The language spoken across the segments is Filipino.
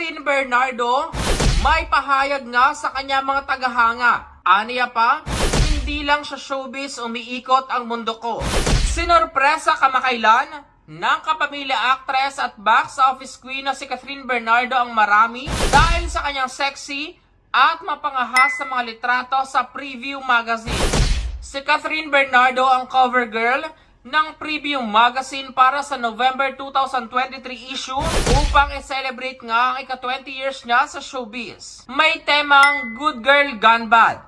Catherine Bernardo, may pahayag nga sa kanya mga tagahanga. Aniya pa, hindi lang sa showbiz umiikot ang mundo ko. Sinorpresa kamakailan ng kapamilya actress at box office queen na si Catherine Bernardo ang marami dahil sa kanyang sexy at mapangahas sa mga litrato sa Preview Magazine. Si Catherine Bernardo ang cover girl ng Preview Magazine para sa November 2023 issue upang i-celebrate nga ang ika-20 years niya sa showbiz. May temang Good Girl Gone Bad.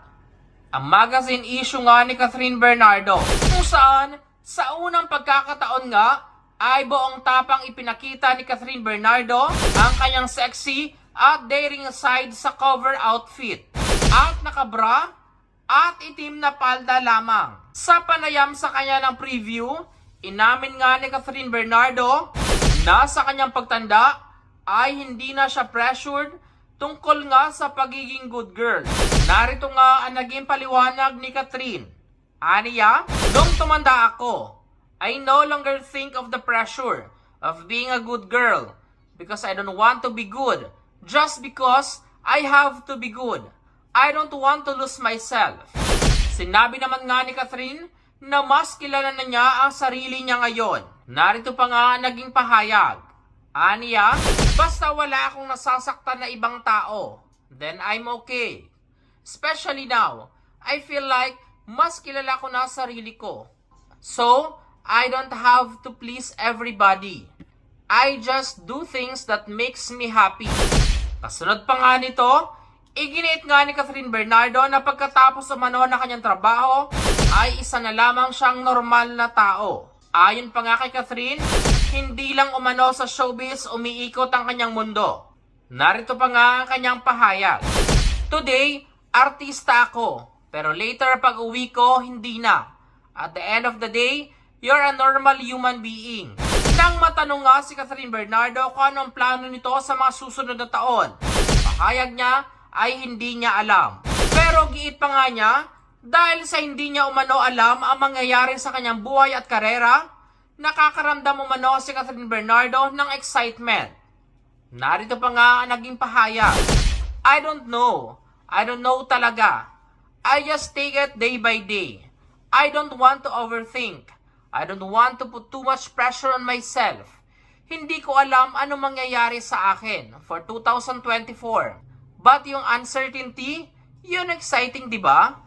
Ang magazine issue nga ni Catherine Bernardo kung saan sa unang pagkakataon nga ay buong tapang ipinakita ni Catherine Bernardo ang kanyang sexy at daring side sa cover outfit at nakabra at itim na palda lamang. Sa panayam sa kanya ng preview, inamin nga ni Catherine Bernardo na sa kanyang pagtanda ay hindi na siya pressured tungkol nga sa pagiging good girl. Narito nga ang naging paliwanag ni Catherine. Aniya, nung tumanda ako, I no longer think of the pressure of being a good girl because I don't want to be good just because I have to be good. I don't want to lose myself. Sinabi naman nga ni Catherine na mas kilala na niya ang sarili niya ngayon. Narito pa nga naging pahayag. Aniya, basta wala akong nasasaktan na ibang tao, then I'm okay. Especially now, I feel like mas kilala ko na sarili ko. So, I don't have to please everybody. I just do things that makes me happy. Kasunod pa nga nito, iginiit nga ni Catherine Bernardo na pagkatapos umano na kanyang trabaho, ay isa na lamang siyang normal na tao. Ayon pa nga kay Catherine, hindi lang umano sa showbiz umiikot ang kanyang mundo. Narito pa nga ang kanyang pahayag. Today, artista ako, pero later pag uwi ko, hindi na. At the end of the day, you're a normal human being. Nang matanong nga si Catherine Bernardo kung ano ang plano nito sa mga susunod na taon, pahayag niya ay hindi niya alam. Pero giit pa nga niya, dahil sa hindi niya umano alam ang mangyayari sa kanyang buhay at karera, nakakaramdam umano si Catherine Bernardo ng excitement. Narito pa nga ang naging pahayag. I don't know. I don't know talaga. I just take it day by day. I don't want to overthink. I don't want to put too much pressure on myself. Hindi ko alam ano mangyayari sa akin for 2024. But yung uncertainty, yun exciting, di ba?